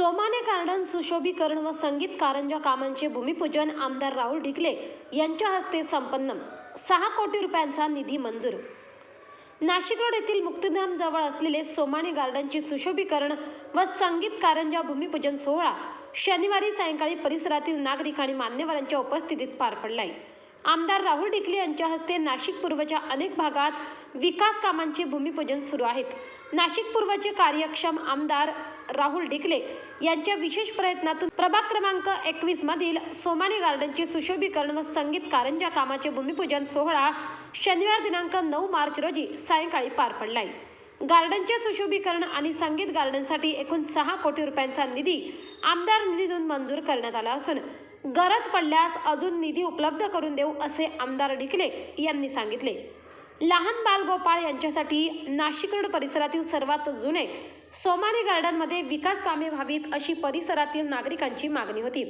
सोमाने garden सुशोभीकरण व संगीत कारंजा कामांचे भूमिपूजन आमदार राहुल ढिकले यांच्या हस्ते संपन्न. सहा कोटी रुपयांचा निधी मंजूर. नाशिक रोड येथील मुक्तिधाम जवळ असलेले सोमाने गार्डनचे सुशोभीकरण व संगीत कारंजा भूमिपूजन सोहळा शनिवारी सायंकाळी परिसरातील नागरिक आणि मान्यवरांच्या उपस्थितीत पार पडलाय. आमदार राहुल ढिकले यांच्या हस्ते नाशिक पूर्वच्या अनेक भागात विकास कामांचे भूमिपूजन सुरू आहेत. नाशिक पूर्वचे कार्यक्षम आमदार राहुल ढिकले यांच्या विशेष प्रयत्नातून प्रभाग क्रमांक एकवीस मधील सोमानी गार्डनचे सुशोभीकरण व संगीत कारंजा कामाचे भूमिपूजन सोहळा शनिवार दिनांक नऊ मार्च रोजी सायंकाळी पार पडलाय. गार्डनचे सुशोभीकरण आणि संगीत गार्डनसाठी एकूण सहा कोटी रुपयांचा निधी आमदार निधीतून मंजूर करण्यात आला असून गरज पडल्यास अजून निधी उपलब्ध करून देऊ असे आमदार ढिकले यांनी सांगितले. लहान बालगोपाळ यांच्यासाठी नाशिक रोड परिसरातील सर्वात जुने सोमारी गार्डनमध्ये विकास कामे व्हावीत अशी परिसरातील नागरिकांची मागणी होती.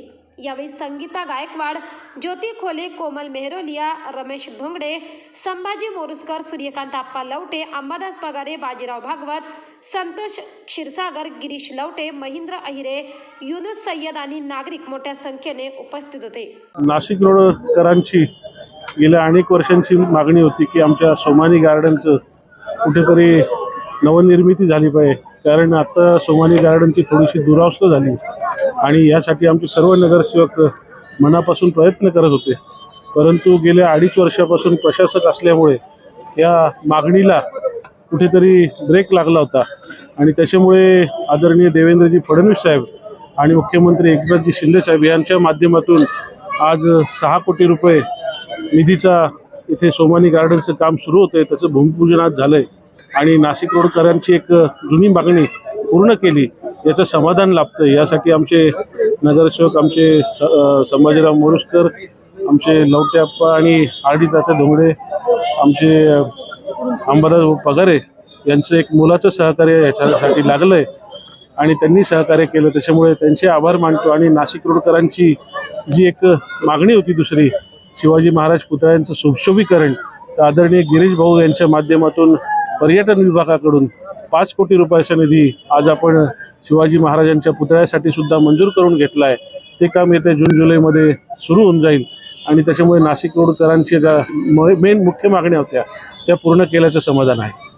यावेळी संगीता गायकवाड ज्योती खोले कोमल मेहरोलिया रमेश धोंगडे संभाजी मोरुसकर सूर्यकांत आप्पा लवटे अंबादास पगारे बाजीराव भागवत संतोष क्षीरसागर गिरीश लवटे महेंद्र अहिरे युनुस सय्यद आणि नागरिक मोठ्या संख्येने उपस्थित होते. नाशिक रोडकरांची गेल्या अनेक वर्षांची मागणी होती की आमच्या सोमानी गार्डनचं कुठेतरी नवनिर्मिती झाली पाहिजे. कारण आता सोमानी गार्डनची थोडीशी दुरावस्था झाली आणि यासाठी आमचे सर्व नगरसेवक मनापासून प्रयत्न करत होते. परंतु गेल्या अडीच वर्षापासून प्रशासक असल्यामुळे या मागणीला कुठेतरी ब्रेक लागला होता. आणि त्याच्यामुळे आदरणीय देवेंद्रजी फडणवीस साहेब आणि मुख्यमंत्री एकनाथजी शिंदे साहेब यांच्या माध्यमातून आज सहा कोटी रुपये निधीचा इथे सोमानी गार्डनचं काम सुरू होतं आहे त्याचं भूमिपूजन आज झालं आहे आणि नाशिक रोडकरांची एक जुनी मागणी पूर्ण केली याचं समाधान लाभतं यासाठी आमचे नगरसेवक आमचे स संभाजीराव मोरुसकर आमचे लवट्याप्पा आणि आरडी तात्या धोंगडे आमचे अंबादास पगारे यांचं एक मुलाचं सहकार्य याच्यासाठी लागलं आहे आणि त्यांनी सहकार्य केलं त्याच्यामुळे त्यांचे आभार मानतो. आणि नाशिक रोडकरांची जी एक मागणी होती दुसरी शिवाजी महाराज पुतळ्यांचं सुशोभीकरण तर आदरणीय गिरीश भाऊ यांच्या माध्यमातून पर्यटन विभागाकडून पाच कोटी रुपयाचा निधी आज आपण शिवाजी महाराजांच्या पुतळ्यासाठी सुद्धा मंजूर करून घेतला आहे ते काम येत्या जून जुलैमध्ये सुरू होऊन जाईल. आणि त्याच्यामुळे नाशिक रोडकरांच्या ज्या मेन मुख्य मागण्या होत्या त्या पूर्ण केल्याचं समाधान आहे.